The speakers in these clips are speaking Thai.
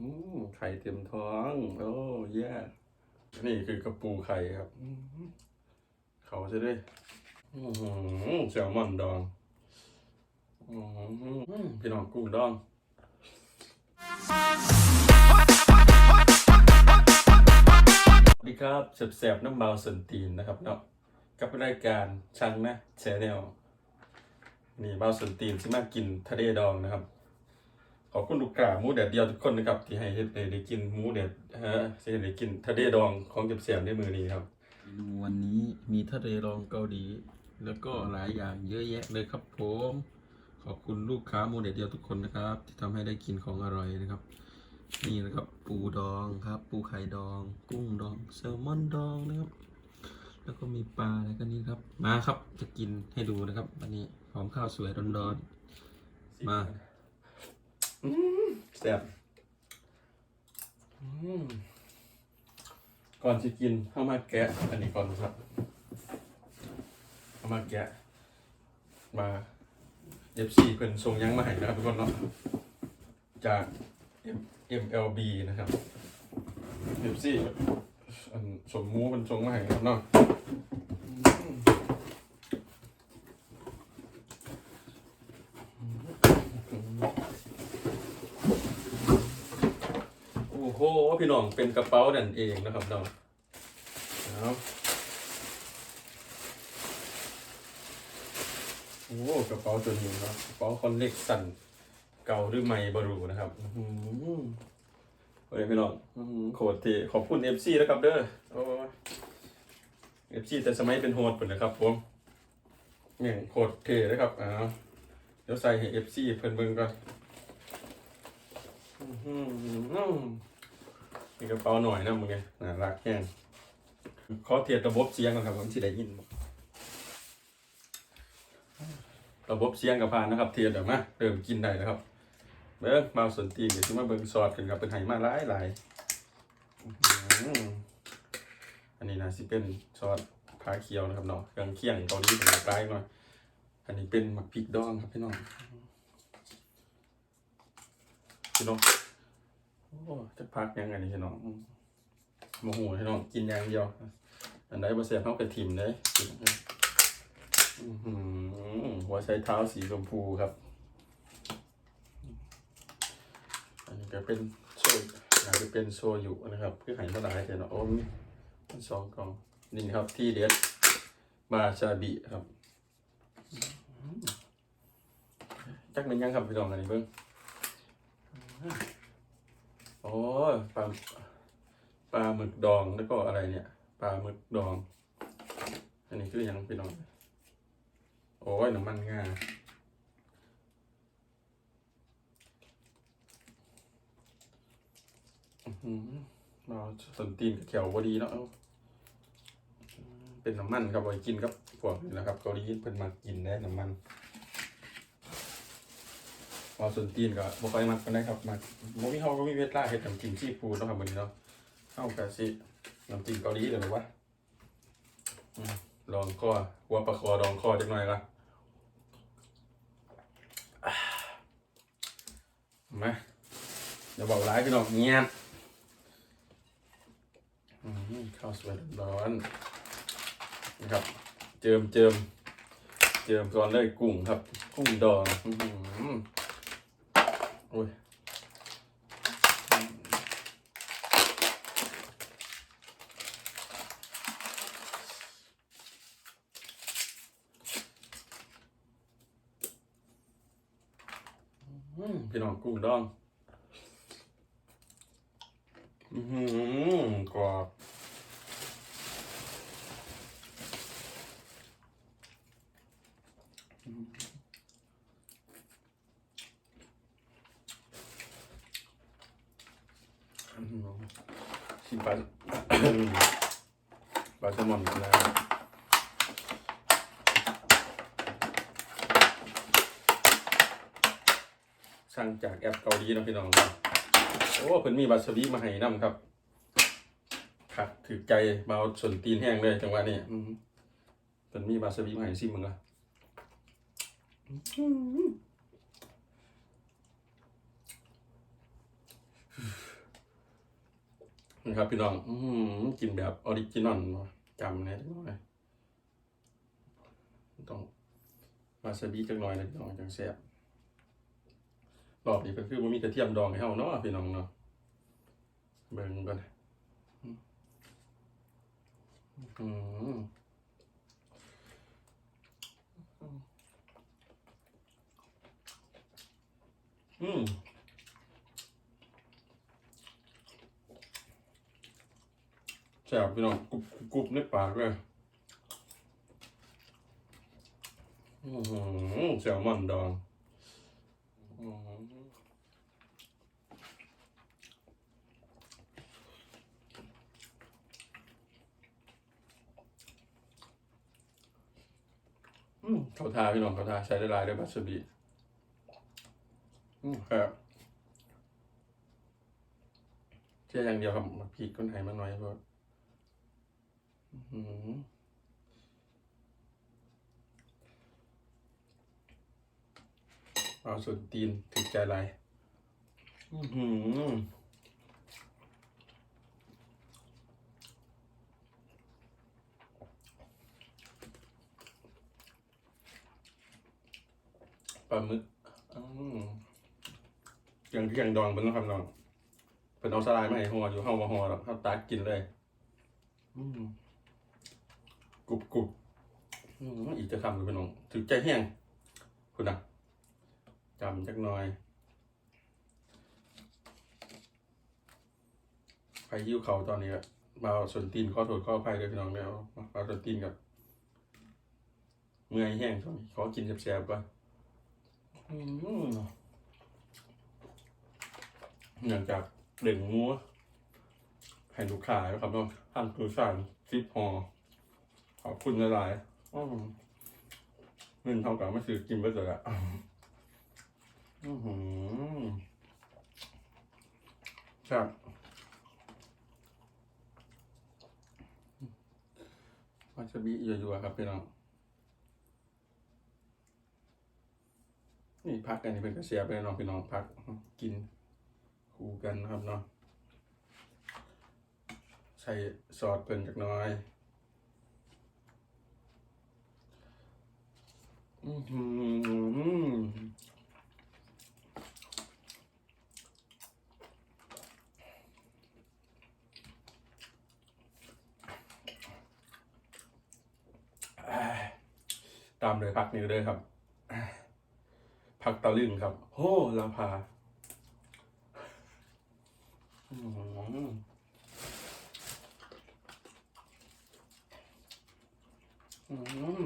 อืมไข่เต็มท้อง โอ้แย่นี่คือกระปูไข่ครับ เขาจะได้อื้อหือแซลมอนดองพี่น้องกุ้งดองสวัสดีครับแสบๆน้ำเบาสันตีนนะครับเนาะกับรายการชังนะแชนแนลนี่เบาสันตีนที่มากินทะเลดองนะครับ ขอบคุณลูกกาหมูแดดเดียวทุกคนนะครับ ที่ให้เฮ็ดให้ได้กินหมูแดดฮะที่ให้ได้กินทะเลดองของเจ็บๆในมือนี้ครับเมนูวันนี้มีทะเลรองเกาหลีแล้วก็หลายอย่างเยอะแยะเลยครับผมขอบคุณลูกค้าโมเดลเดียวทุกคนนะครับ ที่ทำให้ได้กินของอร่อยนะครับ นี่นะครับ ปูดองครับ ปูไข่ดอง กุ้งดองแซลมอนดองนะครับ แล้วก็มีปลาแล้วก็นี่ครับ มาครับจะกินให้ดูนะครับ วันนี้หอมข้าวสวยร้อนๆมา แซ่บก่อนจะกินเข้ามาแกะ อันนี้ก่อนครับเข้ามาแกะ มาเอฟซีเพิ่นส่งยังมาให้นะครับทุกคนเนาะจาก MLB นะครับเอฟซีอันสมมูมันส่งมาให้นะครับเนาะอืมโอ้โหพี่น้องเป็นกระเป๋านั่นเองนะครับเนาะเอาโอ้กระเป๋าตัวนี้เนาะกระเป๋าคอนเล็กสันเก่าหรือใหม่บรูนะครับอือหือโอ้ยพี่น้องอื้อหือโคตรเท่ขอบคุณ FC นะครับเด้อโอ้เอฟซีแต่สมัยเป็นโฮสต์ปุ่นนะครับผมเนี่ยโคตรเท่นะครับอ้าวเดี๋ยวใส่ให้ FC เพิ่นเบิ่งก่อนอื้อหือ มีกระเป๋าหน่อยนะมึงไงน่ารักแห้งขอเทียบระบบเสียงก่อนครับผมสิได้ยินระบบเสียงกับพานนะครับ เทียบเดี๋ยวมาเริ่มกินได้แล้วครับเบิ้งมาสนตีนเดี๋ยวจะมาเบิ้งซอสกันครับเป็นไห่มาหลายหลายอันนี้นะสิเป็นซอสผาเขียวนะครับเนาะเครื่องเคียงเกาหลีเป็นกลายหน่อยอันนี้เป็นหมักพริกดองครับพี่น้องพี่น้อง โอ้จะพักยังไงนี่พี่น้องโมโหพี่น้องกินอย่างเดียว อันไหนบ่เสียบเขากระถิ่มเลยหัวใช้เท้าสีชมพูครับ อันนี้ก็เป็นโซยอาจจะเป็นโซยุนะครับคือไหมาหลายแต่เนาะโอ้มีสองกล่องนี่ครับที่เด็ดมาชาบิครับจักเป็นยังครับพี่น้องอันนี้เบิ้ง โอ้ปลาปลาหมึกดองแล้วก็อะไรเนี่ย ปลาหมึกดอง อันนี้คือยังพี่น้องโอ้ยน้ำมันงาอื้อหือมาสนตีนกับแขวบดีเนาะเป็นน้ำมันครับไว้กินกับพวกนี่นะครับเกาหลีเพิ่นมากินได้น้ำมัน มาสนตีนก็บ่ค่อยมักกันได้ครับมาบ่มีเฮาก็มีเวลาเฮ็ดน้ำจิ้มซีฟู้ดเนาะครับมื้อนี้เนาะเฮาก็สิน้ำจิ้มเกาหลีเลยหรือวะลองคอหัวปลาคอลองคอจักหน่อยละมาเดี๋ยวบอกร้ายพี่น้องเงียบข้าวสวยร้อนนะครับ เจิมเจิมเจิมก่อนเลยกุ้งครับ กุ้งดอง อื้อหือโอ้ยอืมพี่น้องกุ้งดองอือหือกรอบอื้อหือ ชิมปลาปลาแซลมอนกันแล้วสั่งจากแอปเกาหลีนะพี่น้อง โอ้เพิ่นมีบาสบีมาให้นำครับขัดถือใจมาเอาส่วนตีนแห้งเลยจังหวะนี้เพิ่นมีบาสบีมาให้ซิมมึงละ นะครับ พี่น้อง อืมกินแบบออริจินอลจำเนี่ยจังหน่อยต้องวาซาบิจังหน่อยนะพี่น้องจังแซ่บรอบนี้ก็คือมันมีกระเทียมดองให้เฮาเนาะพี่น้องเนาะเบิ่งก่อนอืมอืม แซ่บพี่น้องกรุบกรุบในปากเลยอื้อหือแซลมอนดองอื้อหืออืมเขาทาพี่น้องเขาทาใช้ได้หลายได้บัสบีอืมครับแค่ออย่างเดียวครับมาพีกก้นไห้มันน้อยเพราะ เอาส่วนตีนถึงใจลายอือหือปลาหมึกอย่างที่ยังดองเป็นต้องคำดองเป็นเอาสลายมาให้หัวอยู่เข้ามาหัวแล้วเข้าตากินเลย อืม กรุบกรุบอีกจะคำหรือเป็นน้องถือใจแห้งคุณนะจำจักหน่อยใครยิ้วเขาตอนนี้ก็มาเอาส่วนตีนข้อโทษข้ออภัยเลยพี่น้องแล้วเอาส่วนตีนกับเมื่อยแห้งตอนนี้ขอกินแซ่บๆก่อนอืมเนื่องจากเด่งงัวให้ลูกค้าครับเนาะท่านคือสั่งซิปฮอ ขอบคุณหลายอืมเงินเท่ากับไม่ซื้อกินไปเลยอะอือหือครับวาซาบิเยอะๆครับพี่น้อง นี่พักกันนี่เป็นกระเสียบเลยเนาะพี่น้องพักกินคู่กันนะครับเนาะใส่ซอสเพิ่นจักน้อย อือหืออ่า ตามเลยพักนี้เลยครับ พักตะลึงครับโอ้ลาพาอืม อืม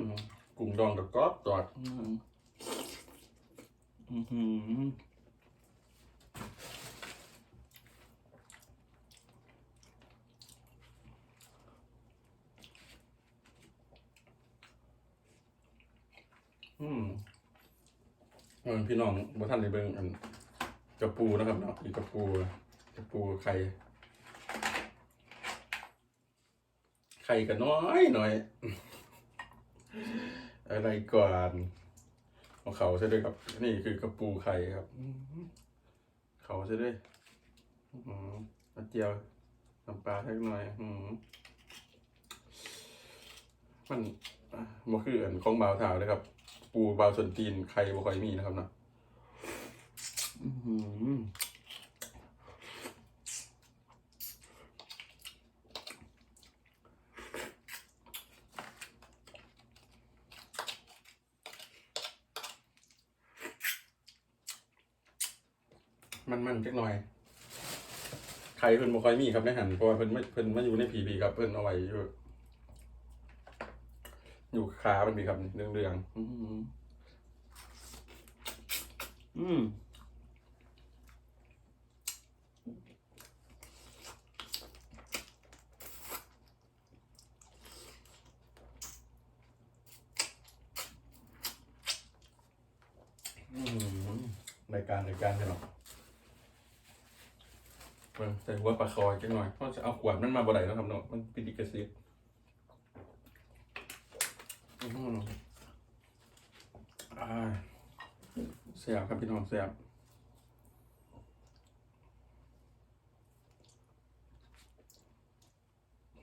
กุ้งดองกับกรอบจอดอืมอือหืออืมเออ พี่น้องบ่ท่านในเบิ่งอันกระปูนะครับเนาะอีกระปูกระปูไข่ไข่ก็น้อยหน่อย อะไรก่อนของเขาใช่ด้วยครับ นี่คือกระปูไข่ครับเขาใช่ด้วยอื้อหือน้ำเจียวน้ำปลาเล็กหน่อย อืมันอะมันคืออันของบาวถาวเลยครับ ปูบาวส่วนตีนไข่บ่ค่อยมีนะครับเนาะอื้อหือ มันมันจักหน่อย ไข่เพิ่นบ่ค่อยมีครับในหันเพราะว่าเพิ่นไม่เพิ่นมาอยู่ในผีบีครับ เพิ่นเอาไว้อยู่อยู่ขามันบีครับเรื่องเรื่องๆอืมอืมอืม รายการรายการใช่หรอเพิ่นใส่หัวปลาคอยจังหน่อยเพราะจะเอาขวดมันมาบ่ได้แล้วครับเนาะมันปิดกระซิบเสียบครับพี่น้องเสียบ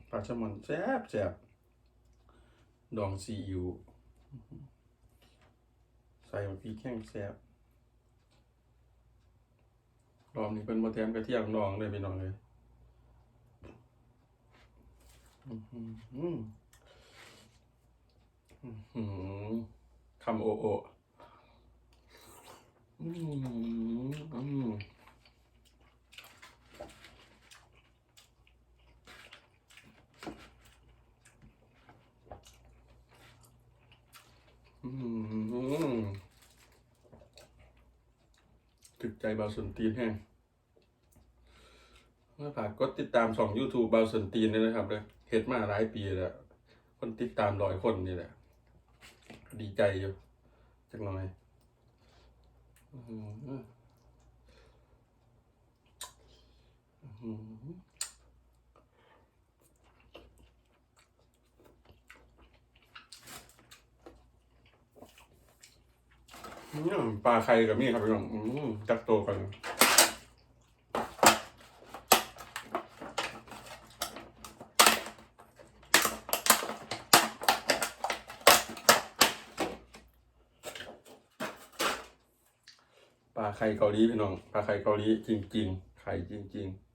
ปลาแซลมอนแซ่บแซ่บดองซีอิ๊วใส่พริกแห้งแซ่บ รอบนี้เป็นโมาแถมกระเทียมดองเลยพี่น้องเลยอื้อหืออื้อหือคำโอโออืมอืมอืม ถึกใจเบาสนตีนแห้งเมื่อฝากกดติดตามสอง YouTube เบาสนตีนด้วยนะครับเลยเฮ็ดมาหลายปีแล้ว คนติดตามร้อยคนนี่แหละ ดีใจอยู่จักหน่อยอื้อหืออื้อหืออืม ปลาไข่กับมี่ครับพี่น้องจักโตกันปลาไข่เกาหลีพี่น้องปลาไข่เกาหลีจริง ๆ ไข่จริงๆ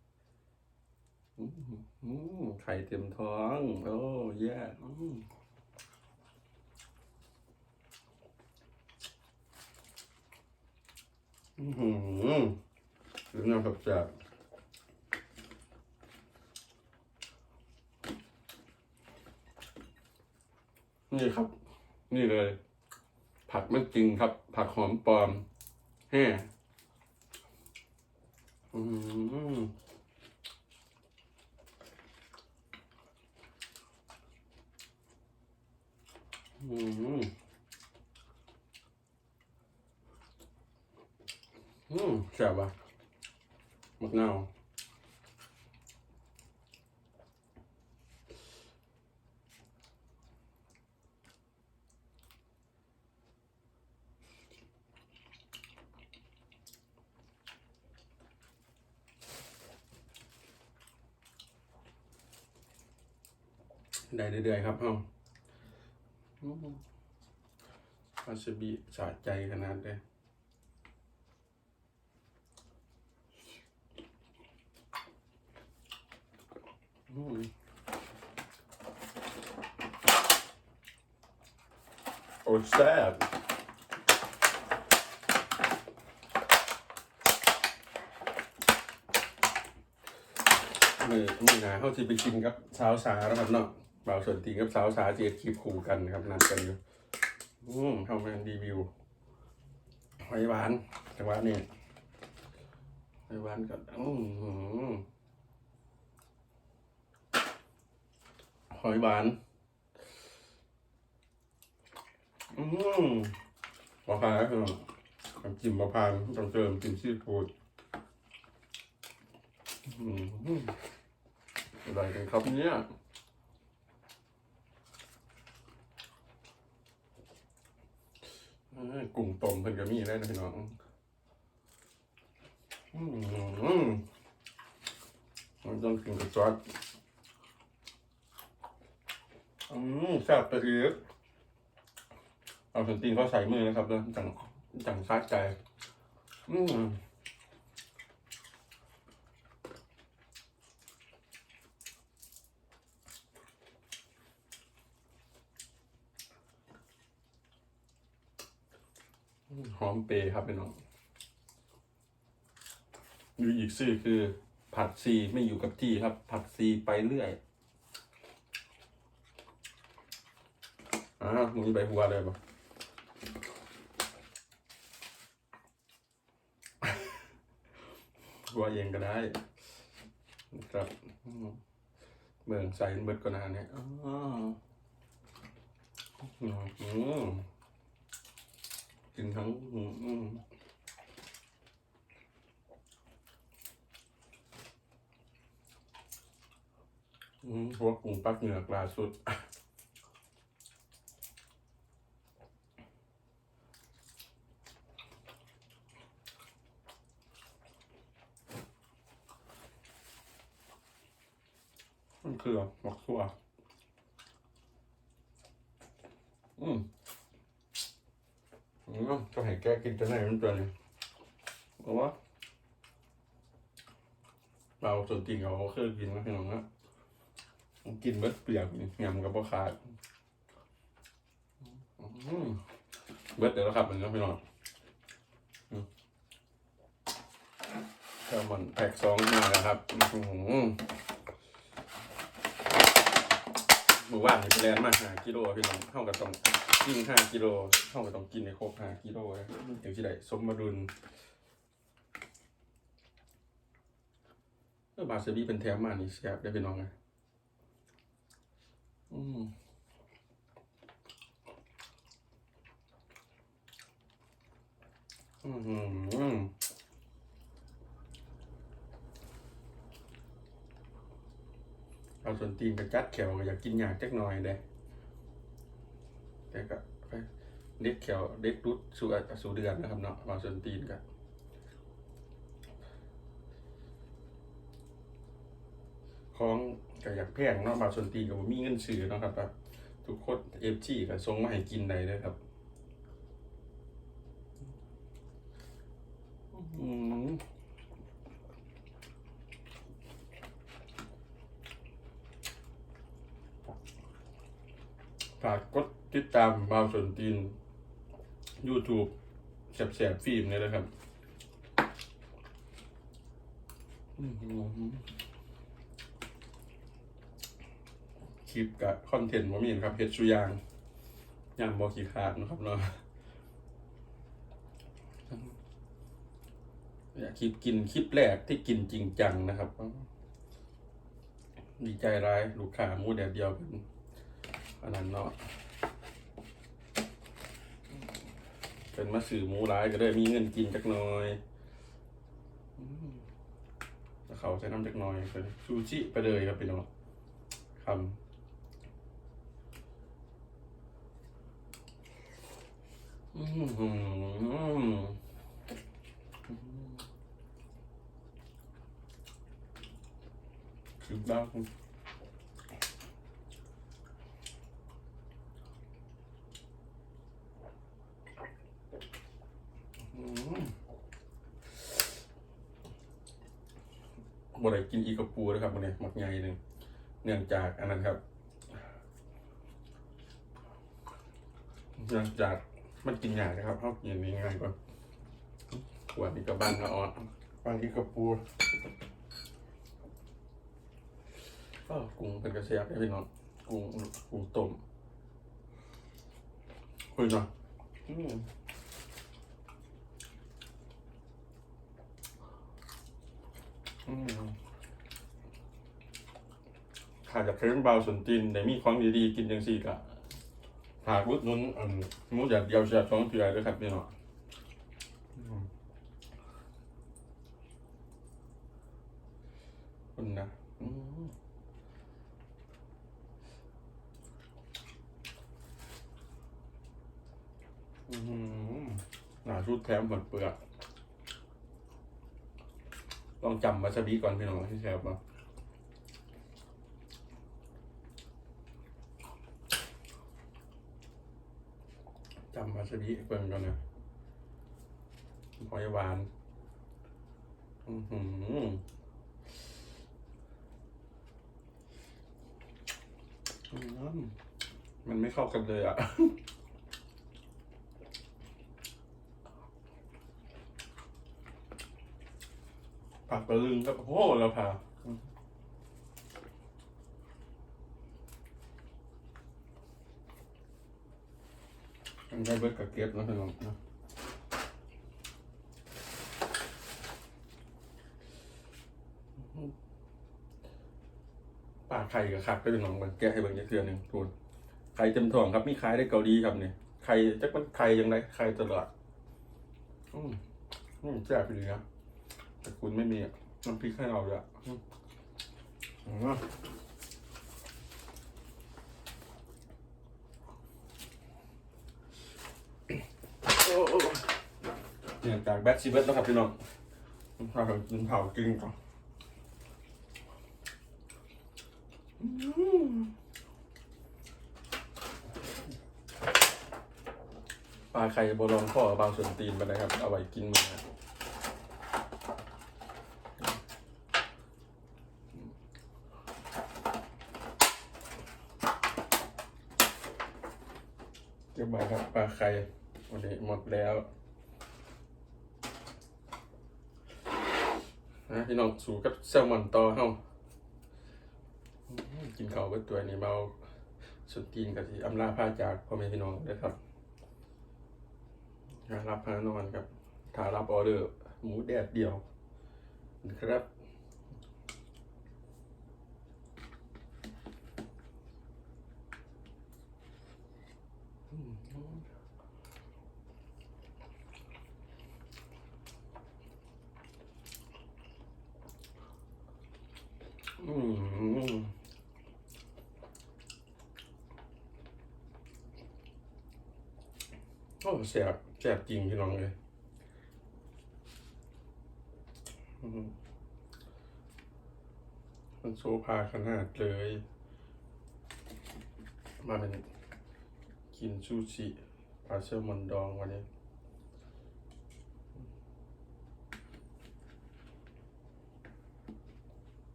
ไข่เต็มท้อง โอ้แย่มอือ หือหรือน้ำแบบจับนี่ครับ นี่เลย ผักไม่จริงครับ ผักหอมปลอมแฮ่อืมอืม อืมแซ่บว่ะมะนาวได้เรื่อยๆครับเอ้าอืมวาซาบิสะใจขนาดเลย อืมโอ้แซ่บมือมือหนาเขาจะไปกินกับสาวสาแล้วครับเนาะบ่าวส่วนตีกับสาวสาเจียคลิปคู่กันครับนัดกันอยู่อืมทำงานรีวิวหอยหวานจังหวะนี้หอยหวานกับอืม อหอยหวาน อืมมะพร้าวคือน้ำจิ้มมะพร้าวต้องเติมจิ้มซีฟู้ดอืมอะไรกันครับเนี่ยเอ้ยกุ้งต้มเพิ่นก็มีได้นะพี่น้องอืมมันต้องกินกับซอส อืมแซ่บไปอีกเอาส่วนตีนเขาใส่มือนะครับเด้อจังจังซัดใจ อืมหอมเปรย์ครับพี่น้องมีอีกชื่อคือผัดซีไม่อยู่กับที่ครับ ผัดซีไปเรื่อย อ่ามึงมีใบบัวเลยปะบัวเองก็ได้ ครับอืมเบิ่งใส่เบิดก่อนนะเนี่ยอ๋ออืมอืมกินทั้งอืมอืมอืมหัวกุ้งปักเหงือกล่าสุด อ มันคือหมักทั่วอืมอืมก็ให้แกกิน จะไหนมันตัวนี้เอาวะเราส่วนจริงเขาเคยกินนะพี่น้องนะกินเบิดเปลือกนี่ยำกับพ่อขาดเบิดเดี๋ยวแล้วครับมันก็พี่น้องแซลมอนแพ็กสองมาแล้วครับอื้อหือหมู่บ้านนี่แลนมาห้ากิโลพี่น้องเท่ากับต้อง กินห้ากิโลเท่ากับต้องกินในครบห้ากิโลนะเดี๋ยวที่ไหนสมดุลเออบาเซบีเป็นแถมมานี่แซ่บได้พี่น้องนะอืมอืมเอาส่วนตีนกับจัดแขวอยากกินอยากจักหน่อยเด้ แต่ก็เด็กแขวเด็กรุดสู่สู่เดือนนะครับเนาะเอาส่วนตีนกับของก็อยากแพงเนาะบาส่วนตีนก็บ่มีเงินซื้อเนาะครับแบบทุกคนเอฟจีก็ส่งมาให้กินได้เลยครับอืมฝากกด ติดตามบาวสนตีน YouTube แสบๆฟิล์มเนี่ยนะครับคลิปกับคอนเทนต์ผมมีนครับเฮ็ดสุอยางย่างบอขี้ขาดนะครับเนาะอยากคลิปกินคลิปแรกที่กินจริงจังนะครับ ดีใจร้ายลูกค้ามูแดดเดียวกันอันนั้นเนาะ เป็นมาสื่อหมูร้ายก็ได้มีเงินกินจักหน่อยอเขาใช้น้ำจักหน่อยเป็นซูชิไปเลยครับพี่น้องคำคือบ้าคุณ บ่ได้กินอีกระปูนะครับวันนี้หมักใหญ่หนึ่งเนื่องจากอันนั้นครับเนื่องจากมันกินยากนะครับเขากินนี้ง่ายกว่าขวดนี้ก็บ้านละอ่อนบางทีกระปูก็กุ้งเป็นกระเซียบได้พี่น้องกุ้งกุ้งต้มคุยหน่อยอืมอืม ขาดจากเครื่องเบาสนตินแต่มีของดีๆกินจังสี่กะหากวุฒนุนอันหมูหยัดเดียวเสียบสองเถื่อด้วยครับพี่น้องอืมคุณนะอืมอืมหนาชุดแถมหมดเปลือก ต้องจำวาซาบิก่อนพี่น้องที่แถมมาจำวาซาบิเปิ่งก่อนนะหอยหวานอือหืออืมมันไม่เข้ากันเลยอะ ผักกระลึงก็โอ้โหแล้วผ่าอันได้เบิดกับเก็บแล้วพี่น้องนะปลาไข่กับขักก็เป็นน้องมันแกะให้เบิ่งจะเทือหนึ่งทุนไข่เต็มท้องครับมีขายได้เกาหลีครับเนี่ยไข่จักมันไข่ยังไงไข่ตลอดอืมอืมแซ่บเลยนะ แต่คุณไม่มีน้ำพริกให้เราด้วยอืมอืมโอ้โอ้เนี่ยจากแบทซีเบิร์ตแล้วครับพี่น้องเรากินเผากินก่อนอืปลาไข่โบลองข้อบางส่วนตีนไปนะครับ เอาไว้กินมือนะเรีย บร้อยครับปลาไข่วันนี้หมดแล้วนะพี่น้องสู่กับแซลมอนต่อเฮากินข้าวกับตัวนี้เบาสุดตีนกับที่อำลาพาจากพ่อแม่พี่น้องเลยครับรับพานอนครับถ้ารับออเดอร์หมูแดดเดียวนะครับ อืมโอ้แสบแสบจริงพี่น้องเลยมันโซภาขนาดเลย มาเป็นกินซูชิปลาเซลมอนดองวันนี้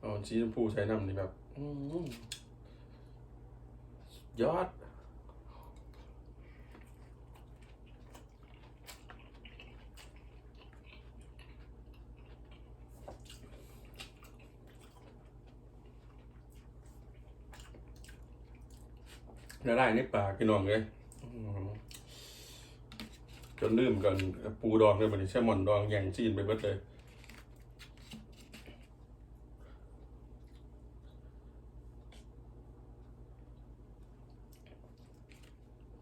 เอาชีชมพูใช้น้ำนี่แบบยอด ละลายในปากพี่น้องเลยจนลืมกันปูดองเลยมันแซลมอนดองแย่งจีนไปเบิดเลย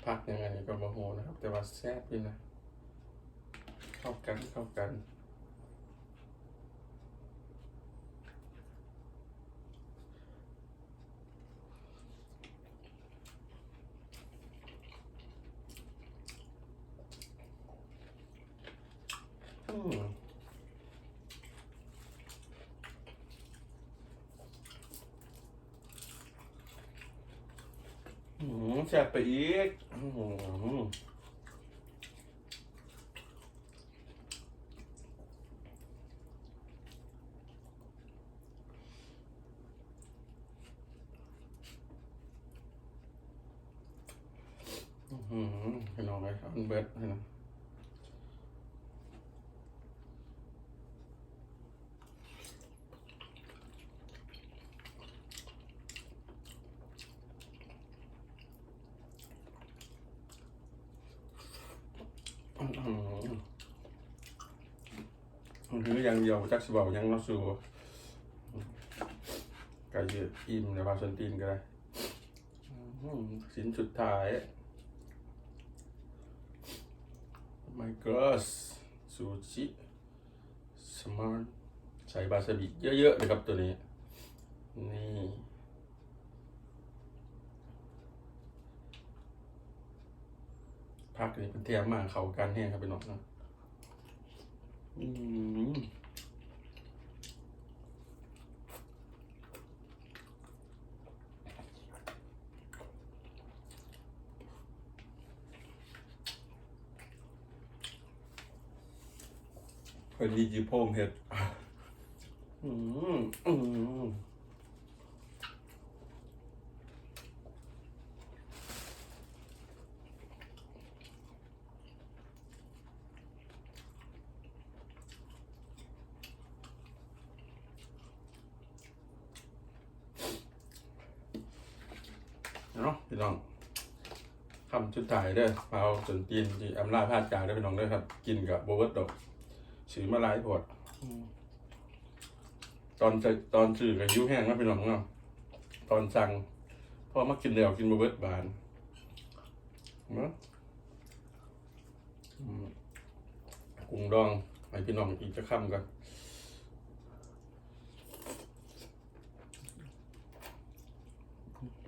ผักยังไงก็มาโหนะครับ แต่ว่าแซ่บดีนะ เข้ากันเข้ากัน อืมอืมแซ่บ ไปอีกอืมอือหือพี่น้องเลยอันเบิดให้นะอื้อหือมันคื อย่างเดียวจักสิบอกยังนาะสู่ไก่ยืดอิ่มในภาชนตีนก็ได้อื้อหือชิ้นสุดท้าย my gosh ซูชิสมาร์ทใส่บาซาบิเยอะๆเลยครับตัวนี้ นี่พักนี่เป็นเทียมมากเขากันแห้งครับเป็นหนอกนะอืม พอดีจีพงเห็ดอืมอืมเนาะพี่น้องคำชุดถ่ายเด้อมาเอาส่วนตีนที่อำลาพาดจากได้อพี่น้องเด้อครับ กินกับโบเวิร์ตดอก สีมาหลายปวดตอนจะตอนสื่อกับยิ้วแห้งนะพี่น้องเนาะตอนสั่งพอมากินแล้วกินโบเวิร์ตบานเนาะอืมกุ้งดองให้พี่น้องอีกจะค่ำกัน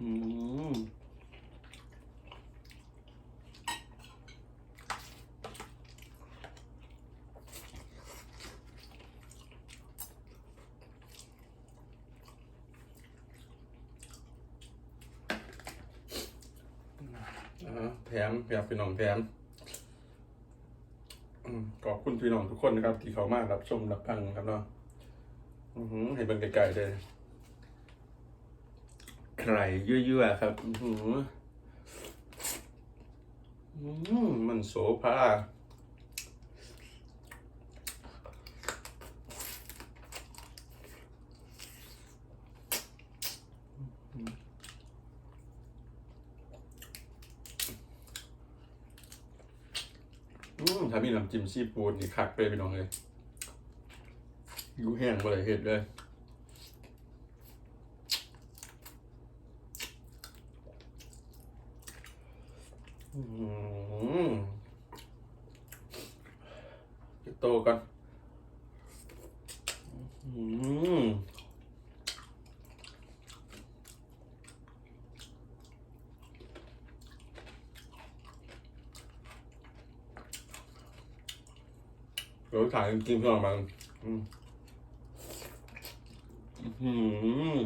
อืม อ แถมแบบพี่น้องแถมขอบคุณพี่น้องทุกคนนะครับ ที่เขามารับชมรับฟังครับเนาะอื้อหือให้เบิ่งไกลๆเลยไข่ยั่วๆครับอือหืออืมมันโสภา อืมถ้ามีน้ำจิ้มซีฟู้ดนี่คักไปพี่น้องเลยอยู่แห้งบ่เลยเห็ดเลยอืมโตก่อนอืม เดี๋ยวถ่ายจริงๆพี่องมันอืมอืม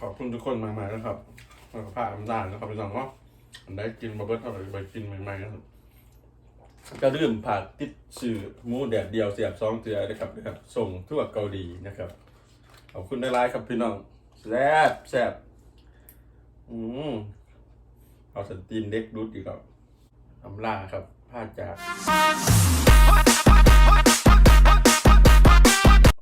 ขอบคุณทุกคนมากๆนะครับสุขภาพอำนาจนะครับพี่น้องว่าได้กินมาเบิร์ตเท่าไหร่ไปกินใหม่ๆนะครับ ก็ลืมผักติดสื่อหมูแดดเดียวเสียบซองเตือนะครับนะครับ ส่งทั่วเกาหลีนะครับขอบคุณได้ไลน์ครับพี่น้องแซ่บแซ่บอืมเอาสตีนเด็กดูดดีกครับอำลาครับผ้าจาก